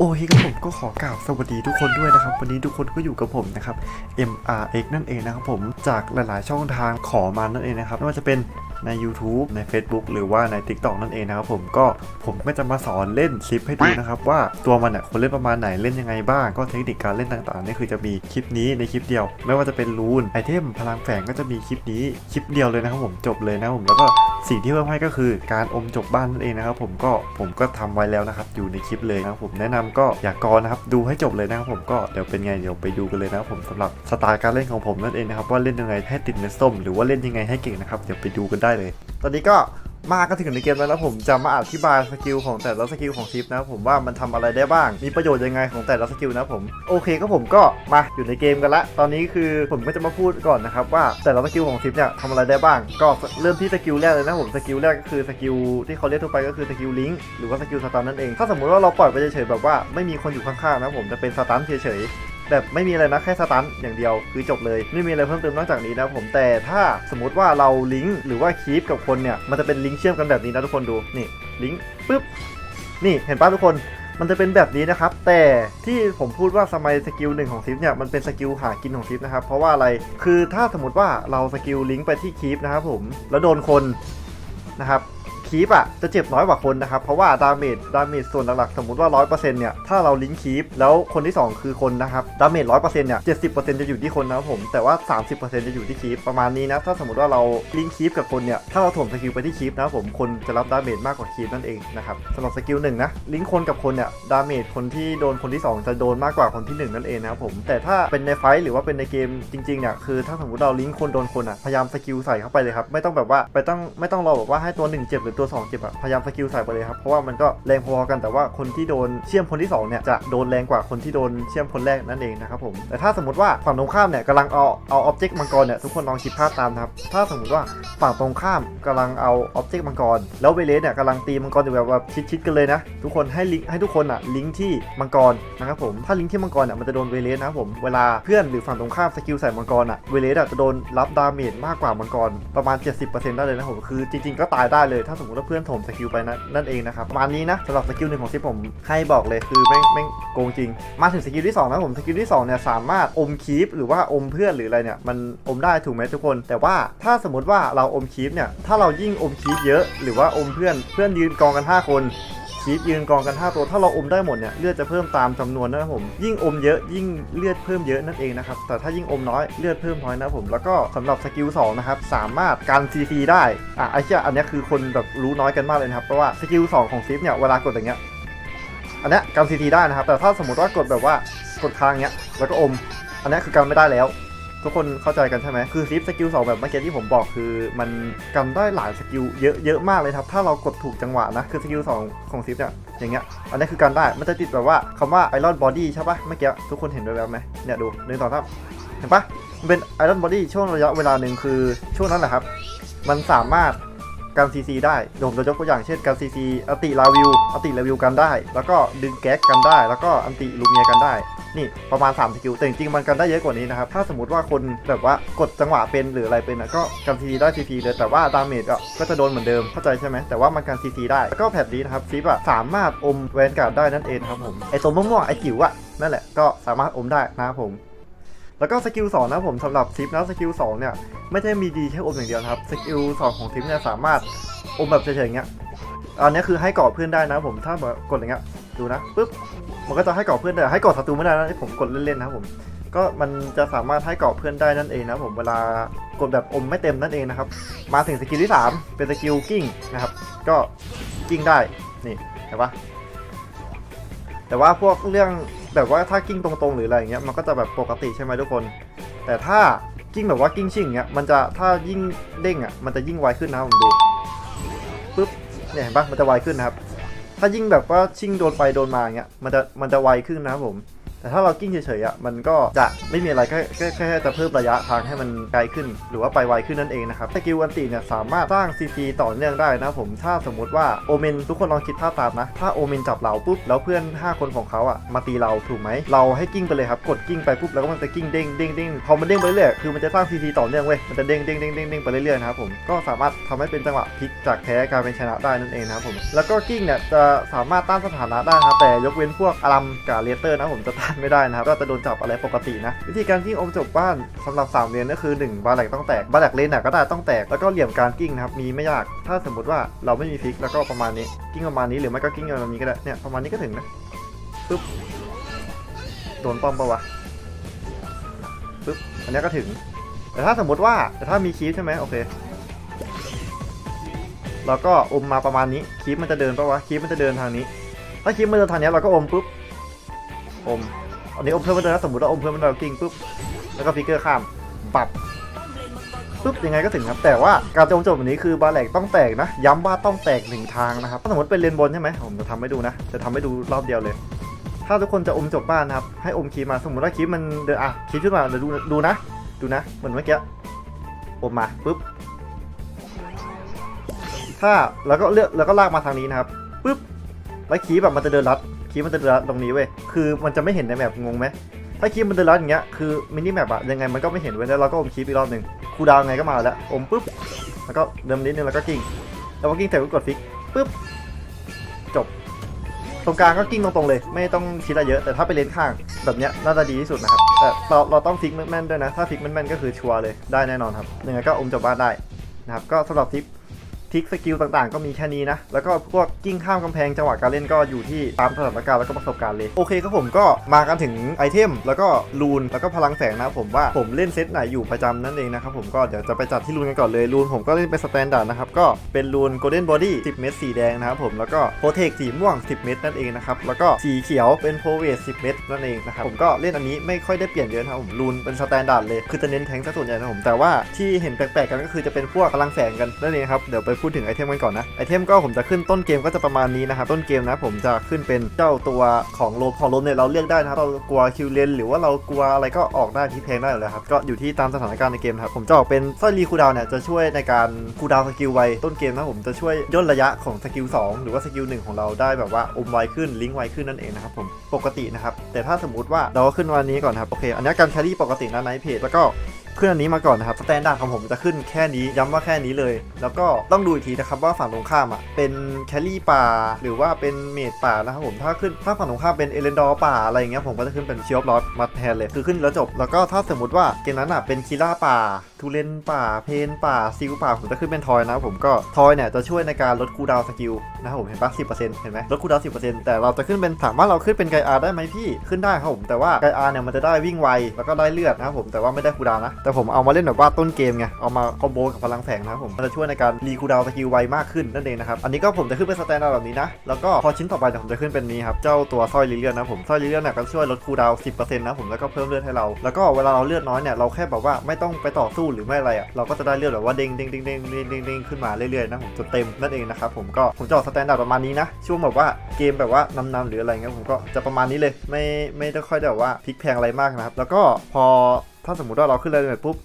โอเคครับผมก็ขอกล่าวสวัสดีทุกคนด้วยนะครับ วันนี้ทุกคนก็อยู่กับผมนะครับ MRX นั่นเองนะครับผมจากหลายๆ ช่องทางขอมานั่นเองนะครับไม่ว่าจะเป็นใน YouTube ใน Facebook หรือว่าใน TikTok นั่นเองนะครับผมก็ผมก็จะมาสอนเล่นซิปให้ดูนะครับว่าตัวมันเนี่ยควรเล่นประมาณไหนเล่นยังไงบ้าง ก็เทคนิคการเล่นต่างๆนี่คือจะมีคลิปนี้ในคลิปเดียว ไม่ว่าจะเป็นรูนไอเทมพลังแฝงก็จะมีคลิปนี้คลิปเดียวเลยนะครับผมจบเลยนะครับผมแล้วก็สิ่งที่เพิ่มให้ก็คือการอมจบบ้านนั่นเองนะครับผมก็ผมก็ทำไว้แล้วนะครับอยู่ในคลิปเลยนะครับผมแนะนำก็อย่ากกอนะครับดูให้จบเลยนะครับผมก็เดี๋ยวเป็นไงเดี๋ยวไปดูกันเลยนะครับผมสำหรับสไตล์การเล่นของผมนั่นเองนะครับว่าเล่นยังไงให้ติดเม็ดส้มหรือว่าเล่นยังไงให้เก่งนะครับเดี๋ยวไปดูกันได้เลย ตอนนี้ก็ มาก็ถึงในเกมแล้วนะผมจะมาอธิบายสกิลของแต่ละสกิลของทิปนะผมว่ามันทำอะไรได้บ้าง มีประโยชน์ยังไงของแต่ละสกิลนะผมโอเคก็ผมก็มาอยู่ในเกมกันละ ตอนนี้คือผมก็จะมาพูดก่อนนะครับว่าแต่ละสกิลของทิปเนี่ยทำอะไรได้บ้าง ก็เริ่มที่สกิลแรกเลยนะผมสกิลแรกก็คือสกิลที่เขาเรียกทั่วไปก็คือสกิลลิงก์หรือว่าสกิลสตันนั่นเองถ้าสมมติว่าเราปล่อยไปเฉยๆแบบว่าไม่มีคนอยู่ข้างๆนะผมจะเป็นสตันเฉยๆ แบบไม่มีอะไรนะแค่สตันอย่างเดียวคือจบเลย ไม่มีอะไรเพิ่มเติมนอกจากนี้นะผมแต่ถ้าสมมติว่าเราลิงก์หรือว่าคีปกับคนเนี่ยมันจะเป็นลิงก์เชื่อมกันแบบนี้นะทุกคนดูนี่ลิงก์ปุ๊บนี่เห็นป่ะทุกคนมันจะเป็นแบบนี้นะครับ แต่ที่ผมพูดว่าสมัยสกิลหนึ่งของซิฟเนี่ยมันเป็นสกิลหากินของซิฟนะครับ เพราะว่าอะไรคือถ้าสมมติว่าเราสกิลลิงก์ไปที่คีปนะครับผมแล้วโดนคนนะครับ คีปอะจะเจ็บน้อยกว่าคนนะครับ เพราะว่าดาเมจดาเมจส่วนหลักๆ สมมติว่า 100%เนี่ย ถ้าเราลิงก์คีปแล้วคนที่ 2 คือคนนะครับ ดาเมจ100%เนี่ย70%จะอยู่ที่คนนะครับผม แต่ว่า30%จะอยู่ที่คีปประมาณนี้นะ ถ้าสมมติว่าเราลิงก์คีปกับคนเนี่ย ถ้าเราถ่วงสกิลไปที่คีปนะครับผม คนจะรับดาเมจมากกว่าคีปนั่นเองนะครับสำหรับสกิลหนึ่งนะ ลิงก์คนกับคนเนี่ยดาเมจคนที่โดนคนที่ 2 จะโดนมากกว่าคนที่ 1 นั่นเองนะครับผม แต่ถ้าเป็นในไฟท์หรือว่าเป็นในเกมจริงๆเนี่ยคือถ้าสมมติเราลิงคนโดนคนอะพยายามสกิลใส่เข้าไปเลยครับไม่ต้องแบบว่าไปต้องไม่ต้องรอแบบว่าให้ตัว1เจ็บหรือตัว 2 เจ็บอะพยายามสกิลใส่ไปเลยครับเพราะว่ามันก็แรงพอกันแต่ว่าคนที่โดนเชื่อมคนที่2เนี่ยจะโดนแรงกว่าคนที่โดนเชื่อมคนแรกนั่นเองนะครับผมแต่ถ้าสมมติว่าฝั่งตรงข้ามเนี่ยกำลังเอาเอาอ็อบเจกต์มังกรเนี่ยทุกคนลองคิดภาพตามนะครับถ้าสมมติว่าฝั่งตรงข้ามกำลังเอาอ็อบเจกต์มังกร แล้วเวเลสเนี่ยกำลังตีมังกรอยู่แบบว่าชิดๆกันเลยนะทุกคนให้ลิงให้ทุกคนอะลิงก์ที่มังกรนะครับผมถ้าลิงก์ที่มังกรเนี่ยมันจะโดนเวเลสนะครับผมเวลาเพื่อนหรือฝั่งตรงข้ามสกิลใส่มังกรอะเวเลสอะจะโดนรับดาเมจมากกว่ามังกรประมาณ 70%ได้เลยนะผมคือจริง ๆก็ตายได้เลยถ้าสมมติว่าเพื่อนถมสกิลไปนะนั่นเองนะครับประมาณนี้นะสำหรับสกิลหนึ่งของที่ผมให้บอกเลยคือแม่งแม่งโกงจริง มาถึงสกิลที่สองนะผมสกิลที่สองเนี่ยสามารถอมคีปหรือว่าอมเพื่อนหรืออะไรเนี่ยมันอมได้ถูกไหมทุกคน แต่ว่าถ้าสมมติว่าเราอมคีปเนี่ยถ้าเรายิ่งอมคีปเยอะ หรือว่าอมเพื่อนเพื่อนยืนกองกัน 5 คน คีปยืนกองกัน 5 ตัว ถ้าเราอมได้หมดเนี่ยเลือดจะเพิ่มตามจำนวนนะครับผมยิ่งอมเยอะยิ่งเลือดเพิ่มเยอะนั่นเองนะครับแต่ถ้ายิ่งอมน้อยเลือดเพิ่มน้อยนะครับผมแล้วก็สำหรับสกิล2นะครับสามารถการซีซีได้อะไอ้เชี่ยอันนี้คือคนแบบรู้น้อยกันมากเลยนะครับเพราะว่าสกิล2ของซิฟเนี่ยเวลากดอย่างเงี้ยอันนี้การซีทีได้นะครับแต่ถ้าสมมติว่ากดแบบว่ากดค้างเงี้ยแล้วก็อม อันนี้คือการไม่ได้แล้ว ทุกคนเข้าใจกันใช่ไหมคือซิปสกิลสองแบบเมื่อกี้ที่ผมบอกคือ มันกันได้หลายสกิลเยอะเยอะมากเลยครับ ถ้าเรากดถูกจังหวะนะ คือสกิลสองของซิปเนี่ยอย่างเงี้ย อันนี้คือการได้ มันจะติดแบบว่าคำว่าไอรอนบอดี้ใช่ปะเมื่อกี้ทุกคนเห็นด้วยแล้วไหมเนี่ยดูหนึ่งสองสามเห็นปะมันเป็นไอรอนบอดี้ช่วงระยะเวลาหนึ่งคือช่วงนั้นแหละครับ มันสามารถ การซีซีได้เดี๋ยวผมจะยกตัวอย่างเช่นการซีซีอันติลาวิวอันติลาวิวกันได้ แล้วก็ดึงแก๊กกันได้ แล้วก็อันติลูเมียกันได้ นี่ประมาณ 3 สกิล แต่จริงๆมันกันได้เยอะกว่านี้นะครับ ถ้าสมมติว่าคนแบบว่ากดจังหวะเป็นหรืออะไรเป็นนะก็กันซีซีได้ซีซีเลย แต่ว่าดาเมจก็จะโดนเหมือนเดิม เข้าใจใช่ไหมแต่ว่ามันกันซีซีได้ แล้วก็แพทนี้นะครับซิปอะสามารถอมแวนการ์ดได้นั่นเองครับผม ไอตัวม่วงๆไอจิ๋วอะนั่นแหละก็สามารถอมได้นะครับผม แล้วก็สกิล2นะผมสำหรับซิปนะสกิล2เนี่ยไม่ใช่มีดีแค่อมอย่างเดียวครับสกิล2ของซิปเนี่ยสามารถอมแบบเฉยๆอย่างเงี้ยอันนี้คือให้เกาะเพื่อนได้นะผมถ้ากดอย่างเงี้ยดูนะปุ๊บมันก็จะให้เกาะเพื่อนได้ให้เกาะศัตรูไม่ได้นะผมกดเล่นๆนะผมก็มันจะสามารถให้เกาะเพื่อนได้นั่นเองนะผมเวลากดแบบอมไม่เต็มนั่นเองนะครับ มาถึงสกิลที่ 3 เป็นสกิลกิ้งนะครับ ก็กิ้งได้นี่เห็นปะแต่ว่าพวกเรื่อง แบบว่าถ้ากิ้งตรงๆหรืออะไรอย่างเงี้ยมันก็จะแบบปกติใช่ไหมทุกคน แต่ถ้ากิ้งแบบว่ากิ้งชิ่งเงี้ยมันจะถ้ายิ่งเด้งอะมันจะยิ่งไวขึ้นนะผมดูปุ๊บเนี่ยเห็นปะมันจะไวขึ้นนะครับ ถ้ายิ่งแบบว่าชิ่งโดนไปโดนมาเงี้ยมันจะมันจะไวขึ้นนะครับผม แต่ถ้าเรากิ้งเฉยๆอะมันก็จะไม่มีอะไรแค่แค่แค่จะเพิ่มระยะทางให้มันไกลขึ้น หรือว่าไปไวขึ้นนั่นเองนะครับสกิลอันติเนี่ยสามารถสร้าง CC ต่อเนื่องได้นะผมถ้าสมมุติว่าโอเมนทุกคนลองคิดภาพตามนะ ถ้าโอเมนจับเราปุ๊บแล้วเพื่อน 5 คนของเขาอะมาตีเราถูกไหมเราให้กิ้งไปเลยครับกดกิ้งไปปุ๊บแล้วก็มันจะกิ้งเด้งเด้งเด้งพอมันเด้งไปเรื่อยๆคือมันจะสร้าง CC ต่อเนื่องเว้ยมันจะเด้งเด้งเด้งเด้งเด้งไปเรื่อยๆนะครับผมก็สามารถทำให้เป็นจังหวะพลิกจากแพ้กลายเป็นชนะได้นั่นเองนะครับผมแล้วก็กิ้งเนี่ยจะสามารถต้านสถานะได้ครับแต่ยกเว้นพวกอารัมกับเลเตอร์นะผมจะานไม่ได้นะครับก็จะโดนจับอะไรปกตินะ วิธีการกิ้งอมจบบ้านสำหรับ3เหรียญก็คือ 1 บาแหลกต้องแตกบาแหลกเลนน่ะก็ได้ต้องแตกแล้วก็เหลี่ยมการกิ้งนะครับมีไม่ยากถ้าสมมติว่าเราไม่มีฟิกแล้วก็ประมาณนี้กิ้งประมาณนี้หรือไม่ก็กิ้งประมาณนี้ก็ได้เนี่ยประมาณนี้ก็ถึงนะปึ๊บโดนป้อมปะวะปึ๊บอันนี้ก็ถึง แต่ถ้าสมมติว่าแต่ถ้ามีคีฟใช่ไหมโอเคเราก็อมมาประมาณนี้คีฟมันจะเดินปะวะคีฟมันจะเดินทางนี้ ถ้าคีฟมันเดินทางนี้เราก็อมปุ๊บ อมอันนี้อมเพิ่มมันเลยนะสมมติว่าอมเพิ่มมันเรากิ้งปุ๊บแล้วก็ฟิกเกอร์ข้ามปับปุ๊บยังไงก็ถึงครับแต่ว่าการจะอมจบแบบนี้คือบาแหลกต้องแตกนะ ย้ำว่าต้องแตกหนึ่งทางนะครับถ้าสมมติเป็นเลนบนใช่ไหมผมจะทำให้ดูนะ จะทำให้ดูรอบเดียวเลย ถ้าทุกคนจะอมจบบ้านนะครับให้อมคีมาสมมติว่าคีมันเดินอะคีขึ้นมาเดี๋ยวดูดูนะ ดูนะเหมือนเมื่อกี้อมมาปุ๊บถ้าแล้วก็เลือกแล้วก็ลากมาทางนี้นะครับปุ๊บแล้วคีแบบมันจะเดินลัด คีย์มันจะเดินลัดตรงนี้เว้ย คือมันจะไม่เห็นในแมปงงไหมถ้าคีย์มันเดินลัดอย่างเงี้ย คือมินิแมปอะยังไงมันก็ไม่เห็นเว้ยแล้วเราก็อมคีย์อีกรอบหนึ่งคูดาวไงก็มาแล้ว อมปุ๊บ แล้วก็เดิมนิดนึงแล้วก็กิ้ง แล้วก็กิ้งเสร็จก็กดฟิกปุ๊บ จบ ตรงกลางก็กิ้งตรงๆเลย ไม่ต้องคิดอะไรเยอะ แต่ถ้าไปเลนข้างแบบเนี้ยน่าจะดีที่สุดนะครับ แต่เราเราต้องฟิกแม่นๆด้วยนะ ถ้าฟิกแม่นๆก็คือชัวร์เลย ได้แน่นอนครับยังไงก็อมจบบ้านได้นะครับ ก็สำหรับทิป ทิกสกิลต่างๆ ก็มีแค่นี้นะ แล้วก็พวกกิ้งข้ามกำแพงจังหวะการเล่นก็อยู่ที่ตามสถานการณ์แล้วก็ประสบการณ์เลย โอเคครับผมก็มากันถึงไอเทม แล้วก็รูน แล้วก็พลังแสงนะผมว่าผมเล่นเซตไหนอยู่ประจำนั่นเองนะครับผมก็เดี๋ยวจะไปจัดที่รูนกันก่อนเลยรูนผมก็เล่นเป็นสแตนดาร์ดนะครับก็เป็นรูนโกลเด้นบอดี้10 เม็ดสีแดงนะครับผมแล้วก็โปรเทคสีม่วง 10 เม็ดนั่นเองนะครับแล้วก็สีเขียวเป็นโพเวท10 เม็ดนั่นเองนะครับผมก็เล่นอันนี้ไม่ค่อยได้เปลี่ยนเยอะนะผมรูนเป็นสแตนดาร์ดเลยคือจะเน้นแทงซะส่วนใหญ่นะผมแต่ว่าที่เห็นแปลกๆกันก็คือจะเป็นพวกพลังแสงกันนั่นเองครับเดี๋ยวไปพูดถึงไอเทมกันก่อนนะ ไอเทมก็ผมจะขึ้นต้นเกมก็จะประมาณนี้นะครับ ต้นเกมนะผมจะขึ้นเป็นเจ้าตัวของโลมของโลมเนี่ยเราเลือกได้นะครับเรากลัวคิวเลนหรือว่าเรากลัวอะไรก็ออกได้ที่เพลงได้อยู่แล้วครับ ก็อยู่ที่ตามสถานการณ์ในเกมครับ ผมจะออกเป็นสร้อยรีคูดาวเนี่ยจะช่วยในการคูดาวสกิลไวต้นเกมนะผมจะช่วยย่นระยะของสกิล2หรือว่าสกิล1ของเราได้แบบว่าอมไวขึ้นลิงก์ไวขึ้นนั่นเองนะครับผมปกตินะครับแต่ถ้าสมมติว่าเราขึ้นวันนี้ก่อนครับโอเคอันนี้การแครี่ปกตินะในเพจแล้วก็ ขึ้นอันนี้มาก่อนนะครับสแตนดาร์ดของผมจะขึ้นแค่นี้ย้ำว่าแค่นี้เลย แล้วก็ต้องดูอีกทีนะครับว่าฝั่งตรงข้ามอะเป็นแคลรี่ป่า หรือว่าเป็นเมดป่านะครับผมถ้าขึ้นถ้าฝั่งตรงข้ามเป็นเอเลนดอร์ป่าอะไรอย่างเงี้ยผมก็จะขึ้นเป็นเชิออฟลอสมาแทนเลยคือขึ้นแล้วจบ แล้วก็ถ้าสมมติว่าเกมนั้นอะเป็นคีล่าป่าทูเลนป่าเพนป่าซิลป่าผมจะขึ้นเป็นทอยนะครับผมก็ทอยเนี่ยจะช่วยในการลดคูดาวสกิลนะครับผมเห็นปะสิเห็นไหมลดคูดาวสิแต่เราจะขึ้นเป็นถามว่าเราขึ้นเป็นไกอาร์ได้ไหมพี่ขึ้นได้ครับผมแต่ว่าไกอาเนี่ยมันจะได้วิ่งไวแล้วก็ได้เลือดนะครับผมแต่ว่าไม่ได้คูดาวนะแต่ผมเอามาเล่นแบบว่าต้นเกมไง เอามาคอมโบกับพลังแสงนะครับผมมันจะช่วยในการรีคูดาวสกิลไวมากขึ้นนั่นเองนะครับ อันนี้ก็ผมจะขึ้นเป็นสแตนดาร์ดแบบนี้นะ แล้วก็พอชิ้นต่อไปเนี่ยผมจะขึ้นเป็นนี้ครับ เจ้าตัวสร้อยลิเลียนนะผม สร้อยลิเลียนเนี่ยก็ช่วยลดคูดาวน์10%นะผม แล้วก็เพิ่มเลือดให้เรา แล้วก็เวลาเราเลือดน้อยเนี่ย เราแค่แบบว่าไม่ต้องไปต่อสู้หรือไม่อะไรอะ เราก็จะได้เลือดแบบว่าเด้งเด้งเด้งเด้งเด้งเด้งเด้งขึ้นมาเรื่อยๆนะผมจนเต็มนั่นเองนะครับผมก็ผมจะออกสแตนดาร์ดประมาณนี้นะ ช่วงแบบว่าเกมแบบว่านำๆหรืออะไรเงี้ยผมก็จะประมาณนี้เลย ไม่ไม่ได้ค่อยแบบว่าพลิกแพงอะไรมากนะครับ แล้วก็พอ ถ้าสมมติว่าเราขึ้นเลยปุ๊บ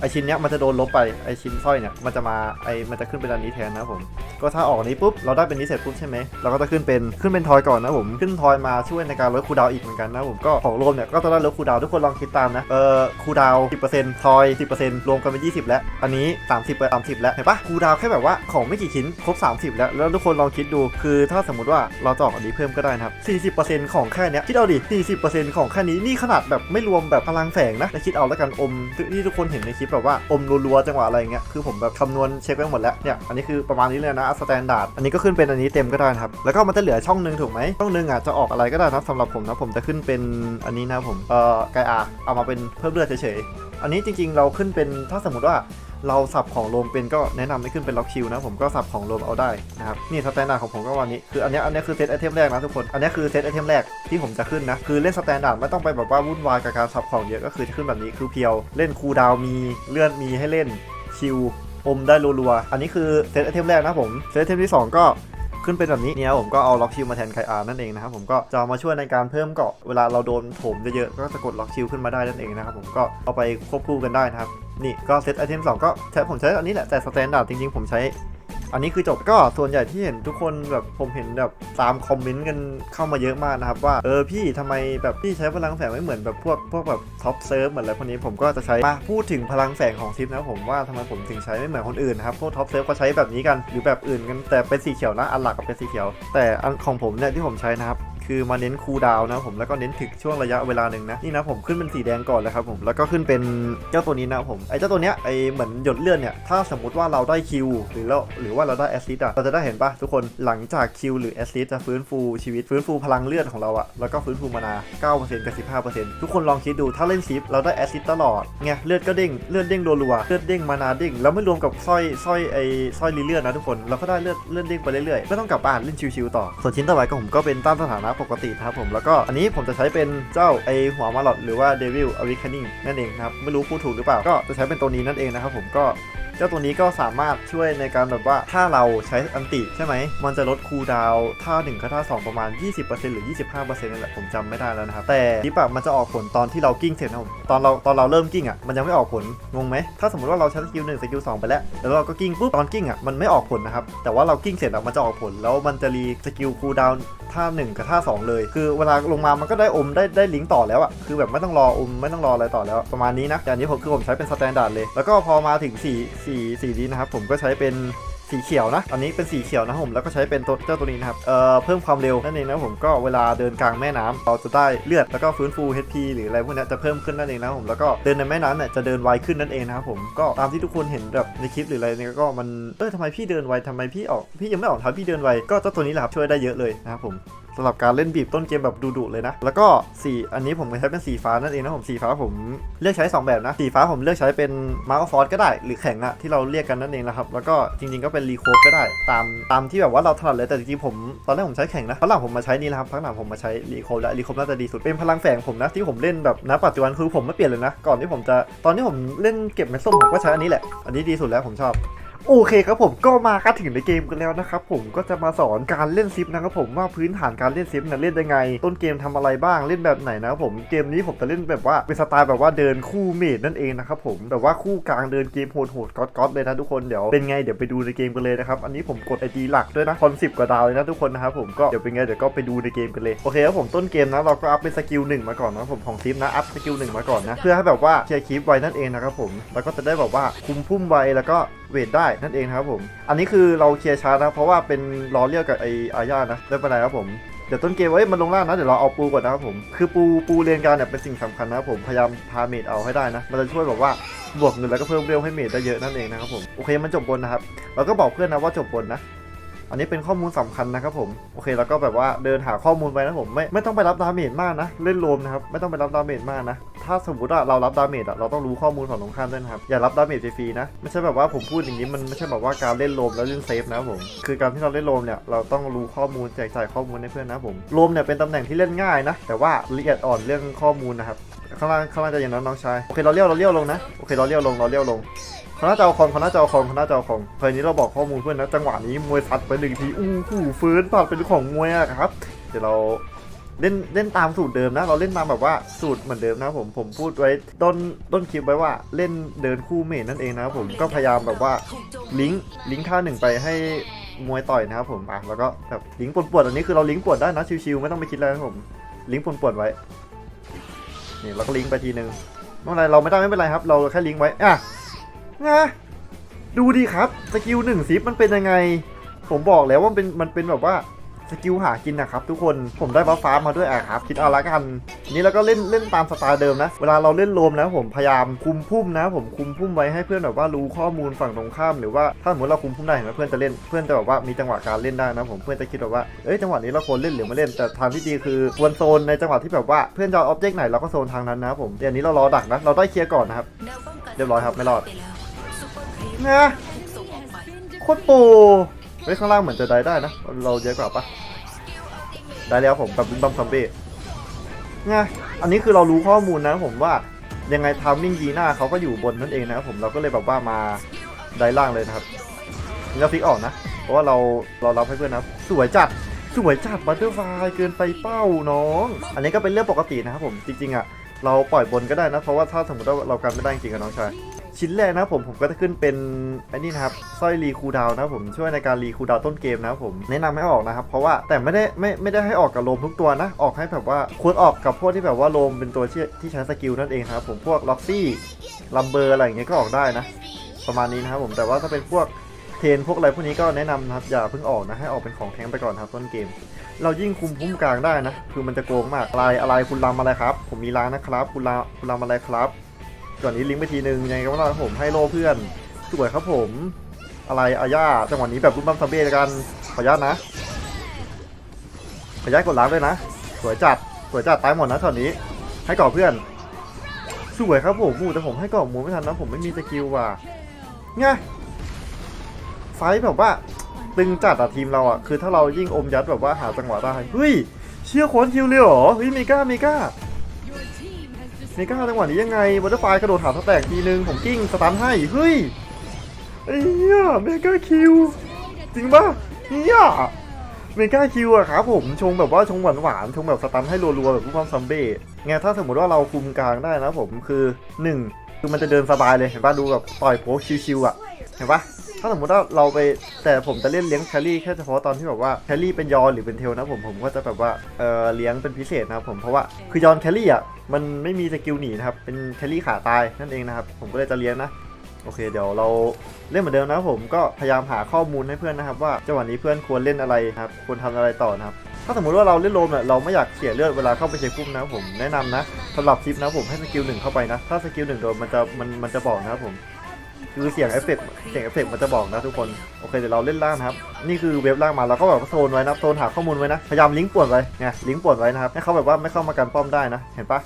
ไอชิ้นเนี้ยมันจะโดนลบไปไอชิ้นสร้อยเนี่ยมันจะมาไอมันจะขึ้นเป็นอันนี้แทนนะครับผมก็ถ้าออกนี้ปุ๊บเราได้เป็นนี้เสร็จปุ๊บใช่ไหมเราก็จะขึ้นเป็นขึ้นเป็นทอยก่อนนะผมขึ้นทอยมาช่วยในการลดคูดาวอีกเหมือนกันนะผมก็ของรวมเนี่ยก็จะได้ลดคูดาวทุกคนลองคิดตามนะเออคูดาวน์10%ทอย 10%รวมกันเป็น 20 แล้วอันนี้ 30ไป30 แล้วเห็นปะคูดาวแค่แบบว่าของไม่กี่ชิ้นครบ 30 แล้วแล้วทุกคนลองคิดดูคือถ้าสมมติว่าเราจะออกอันนี้เพิ่มก็ได้นะครับ40%ของแค่เนี้ยคิดเอาดิ40%ของแค่นี้นี่ขนาดแบบไม่รวมแบบพลังแฝงนะแต่คิดเอาแล้วกันอมที่ทุกคนเห็นในคลิปแบบว่าอมรัวๆจังหวะอะไรเงี้ยคือผมแบบคำนวณเช็คไว้หมดแล้วเนี่ยอันนี้คือประมาณนี้เลยนะสแตนดาร์ดอันนี้ก็ขึ้นเป็นอันนี้เต็มก็ได้ครับแล้วก็มันจะเหลือช่องหนึ่งถูกไหมช่องหนึ่งอะจะออกอะไรก็ได้นะสำหรับผมนะผมจะขึ้นเป็นอันนี้นะผมเอ่อไกอาเอามาเป็นเพิ่มเลือดเฉยๆอันนี้จริงๆ เราขึ้นเป็นถ้าสมมติว่า เราสับของโลมเป็นก็แนะนำให้ขึ้นเป็นล็อกคิวนะผมก็สับของโลมเอาได้นะครับนี่สแตนดาร์ดของผมก็วันนี้คืออันนี้อันนี้คือเซตไอเทมแรกนะทุกคนอันนี้คือเซตไอเทมแรกที่ผมจะขึ้นนะคือเล่นสแตนดาร์ดไม่ต้องไปแบบว่าวุ่นวายกับการสับของเยอะก็คือจะขึ้นแบบนี้คือเพียวเล่นคูดาวมีเลื่อนมีให้เล่นชิวอมได้รัวๆอันนี้คือเซตไอเทมแรกนะผมเซตไอเทมที่สองก็ขึ้นเป็นแบบนี้เนี่ยผมก็เอาล็อกชิลมาแทนไคอาร์นั่นเองนะครับผมก็จะมาช่วยในการเพิ่มเกาะเวลาเราโดนโถมเยอะๆก็จะกดล็อกชิลขึ้นมาได้นั่นเองนะครับผมก็เอาไปควบคู่กันได้นะครับ นี่ก็เซตไอเทมสองก็ใช้ผมใช้อันนี้แหละแต่สแตนดาร์ดจริงๆ ผมใช้ อันนี้คือจบก็ส่วนใหญ่ที่เห็นทุกคนแบบผมเห็นแบบตามคอมเมนต์กันเข้ามาเยอะมากนะครับ ว่าเออพี่ทำไมแบบพี่ใช้พลังแฝงไม่เหมือนแบบพวกพวกแบบท็อปเซิร์ฟเหมือนอะไรพวกนี้ผมก็จะใช้มาพูดถึงพลังแฝงของทิปนะผมว่าทำไมผมถึงใช้ไม่เหมือนคนอื่นครับพวกท็อปเซิร์ฟก็ใช้แบบนี้กันหรือแบบอื่นกันแต่เป็นสีเขียวนะอันหลักก็เป็นสีเขียว แต่อันของผมเนี่ยที่ผมใช้นะครับ คือมาเน้นคูลดาวน์นะผมแล้วก็เน้นถึกช่วงระยะเวลาหนึ่งนะนี่นะผมขึ้นเป็นสีแดงก่อนเลยครับผมแล้วก็ขึ้นเป็นเจ้าตัวนี้นะผมไอ้เจ้าตัวเนี้ยไอ้เหมือนหยดเลือดเนี่ยถ้าสมมติว่าเราได้คิวหรือเราหรือว่าเราได้แอสซิสอะเราจะได้เห็นปะทุกคนหลังจากคิวหรือแอสซิสจะฟื้นฟูชีวิตฟื้นฟูพลังเลือดของเราอะแล้วก็ฟื้นฟูมานา 9%กับ 15%ทุกคนลองคิดดูถ้าเล่นซิปเราได้แอสซิสตลอดไงเลือดก็เด้งเลือดเด้งรัวๆเลือดเด้งมานาเด้งแล้วไม่รวมกับสร้อยสร้อยไอ้สร้อยลีเลือดนะทุกคนเราก็ได้เลือดเลือดเด้งไปเรื่อยๆไม่ต้องกลับบ้านเล่นชิวๆต่อส่วนชิ้นต่อไปก็ผมก็เป็นต้านสถานะปกตินะครับผมแล้วก็อันนี้ผมจะใช้เป็นเจ้าไอหัวมาลอดหรือว่าเดวิลอวิคานิงนั่นเองนะครับไม่รู้พูดถูกหรือเปล่าก็จะใช้เป็นตัวนี้นั่นเองนะครับผมก็ เจ้าตัวนี้ก็สามารถช่วยในการแบบว่าถ้าเราใช้อันติใช่ไหม มันจะลดคูลดาวท่า1กับท่า 2 ประมาณ 20%หรือ 25%นั่นแหละผมจำไม่ได้แล้วนะครับ แต่ทิปอะมันจะออกผลตอนที่เรากิ้งเสร็จนะผมตอนเราตอนเราเริ่มกิ้งอะมันยังไม่ออกผลงงไหมถ้าสมมติว่าเราใช้สกิลหนึ่งสกิลสองไปแล้วแล้วเราก็กิ้งปุ๊บตอนกิ้งอะมันไม่ออกผลนะครับแต่ว่าเรากิ้งเสร็จอะมันจะออกผลแล้วมันจะรีสกิลคูลดาวท่า1กับท่า 2 เลย คือเวลาลงมามันก็ได้อมได้ได้ลิงก์ต่อแล้วอะคือแบบไม่ต้องรออมไม่ต้องรออะไรต่อแล้ว ประมาณนี้นะแต่อันนี้ผมคือผมใช้เป็นสแตนดาร์ดเลย แล้วก็พอมาถึงสีสีสีนี้นะครับผมก็ใช้เป็นสีเขียวนะ อันนี้เป็นสีเขียวนะผมแล้วก็ใช้เป็นตัวเจ้าตัวนี้นะครับ เอ่อ เพิ่มความเร็วนั่นเองนะผมก็เวลาเดินกลางแม่น้ำเราจะได้เลือดแล้วก็ฟื้นฟู HP หรืออะไรพวกนี้จะเพิ่มขึ้นนั่นเองนะผมแล้วก็เดินในแม่น้ำเนี่ยจะเดินไวขึ้นนั่นเองนะครับผมก็ตามที่ทุกคนเห็นแบบในคลิปหรืออะไรเนี่ยก็มันเออทำไมพี่เดินไวทำไมพี่ออกพี่ยังไม่ออกท้าพี่เดินไวก็เจ้าตัวนี้แหละครับช่วยได้เยอะเลยนะครับผม สำหรับการเล่นบีบต้นเกมแบบดุๆเลยนะ แล้วก็สีอันนี้ผมใช้เป็นสีฟ้านั่นเองนะผมสีฟ้าผมเลือกใช้ 2 แบบนะ สีฟ้าผมเลือกใช้เป็นมาร์คฟอร์ก็ได้ หรือแข็งอะที่เราเรียกกันนั่นเองนะครับ แล้วก็จริงๆก็เป็นรีโคฟก็ได้ ตามตามที่แบบว่าเราถนัดเลยแต่จริงๆผมตอนแรกผมใช้แข็งนะพักหลังผมมาใช้นี่นะครับพักหลังผมมาใช้รีโคฟและรีโคฟน่าจะดีสุดเป็นพลังแฝงผมนะที่ผมเล่นแบบณปัจจุบันคือผมไม่เปลี่ยนเลยนะก่อนที่ผมจะตอนที่ผมเล่นเก็บเม็ดส้มผมก็ใช้อันนี้แหละอันนี้ดีสุดแล้วผมชอบ โอเคครับผมก็มาคัดถึงในเกมกันแล้วนะครับผมก็จะมาสอนการเล่นซิปนะครับผมว่าพื้นฐานการเล่นซิปเนี่ยเล่นยังไง ต้นเกมทำอะไรบ้างเล่นแบบไหนนะครับผมเกมนี้ผมจะเล่นแบบว่าเป็นสไตล์แบบว่าเดินคู่เมดนั่นเองนะครับผมแบบว่าคู่กลางเดินเกมโหดๆก๊อตๆเลยนะทุกคนเดี๋ยวเป็นไงเดี๋ยวไปดูในเกมกันเลยนะครับอันนี้ผมกดไอดีหลักด้วยนะคอนสิบกว่าดาวเลยนะทุกคนนะครับผมก็เดี๋ยวเป็นไงเดี๋ยวก็ไปดูในเกมกันเลยโอเคครับผมต้นเกมนะเราก็อัพเป็นสกิลหนึ่งมาก่อนนะครับผมของซิปนะอัพสกิลหนึ่งมาก่อนนะเพื่อให้แบบว่าเคลียร์คลิปไวนั่นเองนะครับผมแล้วก็จะได้แบบว่าคุมพุ่มไวแล้วก็ เวทได้นั่นเองนะครับผม อันนี้คือเราเคลียร์ชาร์จนะ เพราะว่าเป็นล้อเลียวกับไออาญานะไม่เป็นไรครับผมเดี๋ยวต้นเกมไว้ยมันลงล่างนะเดี๋ยวเราเอาปูก่อนนะครับผมคือปูปูเรียนการเนี่ยเป็นสิ่งสำคัญนะครับผมพยายามพาเมดเอาให้ได้นะ มันจะช่วยแบบว่าบวกเงินแล้วก็เพิ่มเร็วให้เมดได้เยอะนั่นเองนะครับผมโอเคมันจบบนนะครับเราก็บอกเพื่อนนะว่าจบบนนะ อันนี้เป็นข้อมูลสำคัญนะครับผมโอเคแล้วก็แบบว่าเดินหาข้อมูลไปนะผมไม่ไม่ต้องไปรับดาเมจมากนะเล่นโลมนะครับไม่ต้องไปรับดาเมจมากนะถ้าสมมติว่าเรารับดาเมจอะเราต้องรู้ข้อมูลฝั่งตรงข้ามด้วยนะครับอย่ารับดาเมจฟรีๆนะไม่ใช่แบบว่าผมพูดอย่างนี้มันไม่ใช่แบบว่าการเล่นโลมแล้วเล่นเซฟนะผมคือการที่เราเล่นโลมเนี่ยเราต้องรู้ข้อมูลแจกจ่ายข้อมูลให้เพื่อนนะผมโลมเนี่ยเป็นตำแหน่งที่เล่นง่ายนะแต่ว่าละเอียดอ่อนเรื่องข้อมูลนะครับข้างล่างข้างล่างจะอย่างนั้นน้องชายโอเคเราเลี้ยวเราเลี้ยวลงนะโอเคเราเลี้ยวลงเราเลี้ยวลง เขาน่าจะเอาคองเขาน่าจะเอาคองเขาน่าจะเอาคองเพลนี้เราบอกข้อมูลเพื่อนนะจังหวะนี้มวยซัดไปหนึ่งทีอู้หูฟื้นผัดเป็นของมวยอะครับ เดี๋ยวเราเล่นเล่นตามสูตรเดิมนะ เราเล่นตามแบบว่าสูตรเหมือนเดิมนะผมผมพูดไว้ต้นต้นคลิปไว้ว่าเล่นเดินคู่เมทนั่นเองนะครับผมก็พยายามแบบว่าลิงก์ลิงก์ท่าหนึ่งไปให้มวยต่อยนะครับผมอะแล้วก็แบบลิงก์ปวดๆอันนี้คือเราลิงก์ปวดได้นะชิวๆไม่ต้องไปคิดอะไรนะผมลิงก์ปวดๆไว้นี่เราก็ลิงก์ไปทีนึงไม่เป็นไรเราไม่ได้ไม่เป็นไรครับ เราแค่ลิงก์ไว้อะ นะดูดิครับสกิลหนึ่งซิปมันเป็นยังไง ผมบอกแล้วว่ามันเป็นมันเป็นแบบว่าสกิลหากินนะครับทุกคนผมได้บัฟฟ้ามาด้วยอะครับคิดเอาละกันนี้เราก็เล่นเล่นตามสไตล์เดิมนะ เวลาเราเล่นโลมนะผมพยายามคุมพุ่มนะ ผมคุมพุ่มไว้ให้เพื่อนแบบว่ารู้ข้อมูลฝั่งตรงข้ามหรือว่าถ้าสมมติเราคุมพุ่มได้เห็นไหมเพื่อนจะเล่นเพื่อนจะแบบว่ามีจังหวะการเล่นได้นะผมเพื่อนจะคิดแบบว่าเอ้ยจังหวะนี้เราควรเล่นหรือไม่เล่นแต่ทางที่ดีคือควรโซนในจังหวะที่แบบว่าเพื่อนจะออบเจกต์ไหนเราก็โซนทางนั้นนะผมเดี๋ยวนี้เรารอดักนะเราได้เคลียร์ก่อนนะครับเรียบร้อยครับไม่รอด นะโคตรโปรเฮ้ยข้างล่างเหมือนจะได้ได้นะ เราเยอะกว่าปะได้แล้วผมแบบบัมซัมเบ้ไงอันนี้คือเรารู้ข้อมูลนะผมว่ายังไงทามมิ่งยีหน้าเขาก็อยู่บนนั่นเองนะครับผมเราก็เลยแบบว่ามาได้ล่างเลยนะครับเราฟิกออกนะ เพราะว่าเราเรารับให้เพื่อนนะสวยจัดสวยจัดบัตเตอร์ไฟเกินไปเป้าน้อง อันนี้ก็เป็นเรื่องปกตินะครับผมจริงๆอะเราปล่อยบนก็ได้นะ เพราะว่าถ้าสมมติว่าเรากันไม่ได้จริงกับน้องชาย ชิ้นแรกนะผมผมก็จะขึ้นเป็นไอ้นี่นะครับสร้อยรีคูลดาวนะผมช่วยในการรีคูลดาวต้นเกมนะผมแนะนำให้ออกนะครับ เพราะว่าแต่ไม่ได้ไม่ไม่ได้ให้ออกกับโลมทุกตัวนะ ออกให้แบบว่าควรออกกับพวกที่แบบว่าโลมเป็นตัวที่ที่ใช้สกิลนั่นเองครับผมพวกล็อกซี่ลัมเบอร์อะไรอย่างเงี้ยก็ออกได้นะ ประมาณนี้นะครับผมแต่ว่าถ้าเป็นพวกเทนพวกอะไรพวกนี้ก็แนะนำนะครับอย่าเพิ่งออกนะให้ออกเป็นของแท้งไปก่อนครับต้นเกม เรายิ่งคุมพุ่มกลางได้นะ คือมันจะโกงมากอะไรอะไรคุณรำอะไรครับ ผมมีร้านนะครับ คุณรำคุณรำอะไรครับ ก่อนนี้ลิงก์ไปทีนึงยังไงก็ไม่รอดครับผมให้โลเพื่อนสวยครับผม อะไรอาญาจังหวะนี้แบบรุ่มบัมซัมเบ้กันขออนุญาตนะขออนุญาตกดล้างด้วยนะ สวยจัดสวยจัดตายหมดนะช็อตนี้ ให้ก่อเพื่อนสวยครับผมหมูแต่ผมให้ก่อหมูไม่ทันนะผมไม่มีสกิลว่ะไงไฟท์แบบว่าตึงจัดอะทีมเราอะคือถ้าเรายิ่งอมยัดแบบว่าหาจังหวะได้เฮ้ยเชี่ยโค้นคิวเลยเหรอเฮ้ยเมกาเมกา เมก้าจังหวะนี้ยังไงบัตเตอร์ไฟกระโดดหาสแต็กทีนึงผมกิ้งสตันให้ เฮ้ยไอ้เหี้ยเมกาคิว จริงปะเนี่ยเมกาคิวอะครับผมชงแบบว่าชงหวานหวานๆชงแบบสตันให้รัวๆแบบผู้ความซัมเบ้ไงถ้าสมมติว่าเราคุมกลางได้นะผมคือหนึ่งคือมันจะเดินสบายเลยเห็นปะดูแบบต่อยโผชิวๆอะเห็นปะ ถ้าสมมติว่าเราไปแต่ผมจะเล่นเลี้ยงแครี่แค่เฉพาะตอนที่แบบว่าแครี่เป็นยอนหรือเป็นเทลนะผมผมก็จะแบบว่าเออเลี้ยงเป็นพิเศษนะครับผมเพราะว่าคือยอนแครี่อะมันไม่มีสกิลหนีนะครับเป็นแครี่ขาตายนั่นเองนะครับผมก็เลยจะเลี้ยงนะโอเคเดี๋ยวเราเล่นเหมือนเดิมนะครับผมก็พยายามหาข้อมูลให้เพื่อนนะครับ ว่าจังหวะนี้เพื่อนควรเล่นอะไรครับควรทำอะไรต่อนะครับถ้าสมมติว่าเราเล่นโลมเนี่ยเราไม่อยากเสียเลือดเวลาเข้าไปเช็คพุ่มนะครับผมแนะนำนะสำหรับทิปนะผมให้สกิลหนึ่งเข้าไปนะ ถ้าสกิลหนึ่งโดนมันจะมันมันจะบอกนะครับผม คือเสียงเอฟเฟกเสียงเอฟเฟกมันจะบอกนะทุกคน โอเคเดี๋ยวเราเล่นล่างนะครับ นี่คือเว็บล่างมาเราก็แบบโซนไว้นะโซนหาข้อมูลไว้นะ พยายามลิงก์ป่วนไว้ไงลิงก์ป่วนไว้นะครับ ให้เขาแบบว่าไม่เข้ามากันป้อมได้นะ เห็นปะ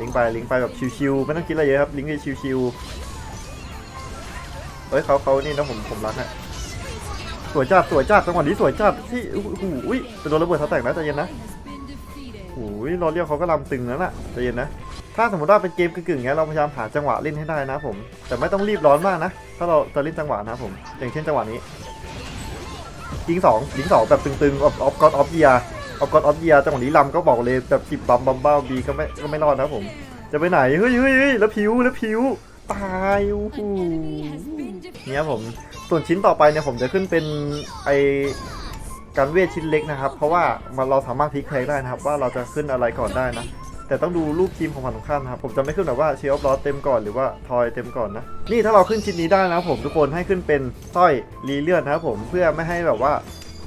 ลิงก์ไปลิงก์ไปแบบชิวๆไม่ต้องคิดอะไรเยอะครับ ลิงก์ไปชิวๆเฮ้ยเขาเขานี่นะผมผมรักฮะสวยจัดสวยจัดจังหวะนี้สวยจัดที่โอ้โหอุ้ยจะโดนระเบิดเขาแตกนะใจเย็นนะโอ้ยรอเรียกเขาก็ลำตึงแล้วน่ะใจเย็นนะ ถ้าสมมติว่าเป็นเกมกึ่งๆเงี้ยเราพยายามหาจังหวะเล่นให้ได้นะผม แต่ไม่ต้องรีบร้อนมากนะ ถ้าเราจะเล่นจังหวะนะผม อย่างเช่นจังหวะนี้ยิงสองยิงสองแบบตึงๆออฟออฟกอดออฟเยียออฟกอดออฟเยียจังหวะนี้ลำก็บอกเลยแบบสิบบัมบัมบ้าบีก็ไม่ก็ไม่รอดนะผม จะไปไหนเฮ้ยเฮ้ยเฮ้ยแล้วผิวแล้วผิวตายโอ้โหเนี่ยผมส่วนชิ้นต่อไปเนี่ยผมจะขึ้นเป็นไอการเวทชิ้นเล็กนะครับ เพราะว่ามันเราสามารถพลิกแพลงได้นะครับ ว่าเราจะขึ้นอะไรก่อนได้นะ แต่ต้องดูรูปทีมของฝั่งตรงข้ามนะครับผมจะไม่ขึ้นแบบว่าเชียร์ออฟลอสเต็มก่อนหรือว่าทอยเต็มก่อนนะนี่ถ้าเราขึ้นชิ้นนี้ได้นะผมทุกคนให้ขึ้นเป็นสร้อยรีเลือดนะครับผมเพื่อไม่ให้แบบว่า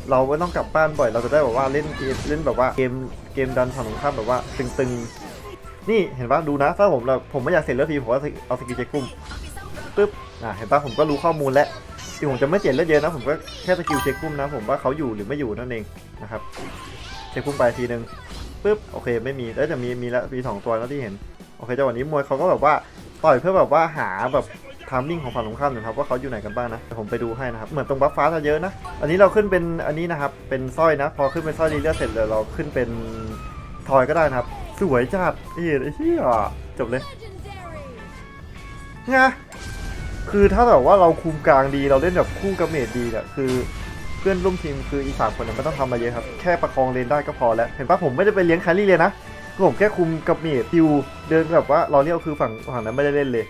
เราไม่ต้องกลับบ้านบ่อยเราจะได้แบบว่าเล่นเกมเล่นแบบว่าเกมเกมดันฝั่งตรงข้ามแบบว่าตึงๆนี่เห็นปะดูนะ ถ้าผมเราผมไม่อยากเสียเลือดทีผมก็เอาสกิลเจ็คกุ้มปึ๊บอะเห็นปะผมก็รู้ข้อมูลแล้วที่ผมจะไม่เสียเลือดเยอะนะผมก็แค่สกิลเช็คกุ้มนะผมว่าเขาอยู่หรือไม่อยู่นั่นเองนะครับเช็คกุ้มไปทีนึง ปึ๊บโอเคไม่มีแล้วแต่มีมีแล้วมีสองตัวแล้วที่เห็นโอเคจังหวะนี้มวยเขาก็แบบว่าต่อยเพื่อแบบว่าหาแบบทามมิ่งของฝั่งตรงข้ามหนะครับว่าเขาอยู่ไหนกันบ้างนะผมไปดูให้นะครับเหมือนตรงบัฟฟ้าจะเยอะนะ อันนี้เราขึ้นเป็นอันนี้นะครับเป็นสร้อยนะ พอขึ้นเป็นสร้อยรีเลือดเสร็จเดี๋ยวเราขึ้นเป็นทอยก็ได้นะครับ สวยจัดเอ้ยไอ้เหี้ยจบเลยไงคือถ้าแบบว่าเราคุมกลางดีเราเล่นแบบคู่กับเมดดีเนี่ยคือ เพื่อนร่วมทีมคืออีกสามคนเนี่ยไม่ต้องทำอะไรเยอะครับ แค่ประคองเลนได้ก็พอแล้ว เห็นปะผมไม่ได้ไปเลี้ยงแครี่เลยนะคือผมแค่คุมกับเมดติวเดินแบบว่า รอเลี้ยคือฝั่งฝั่งนั้นไม่ได้เล่นเลย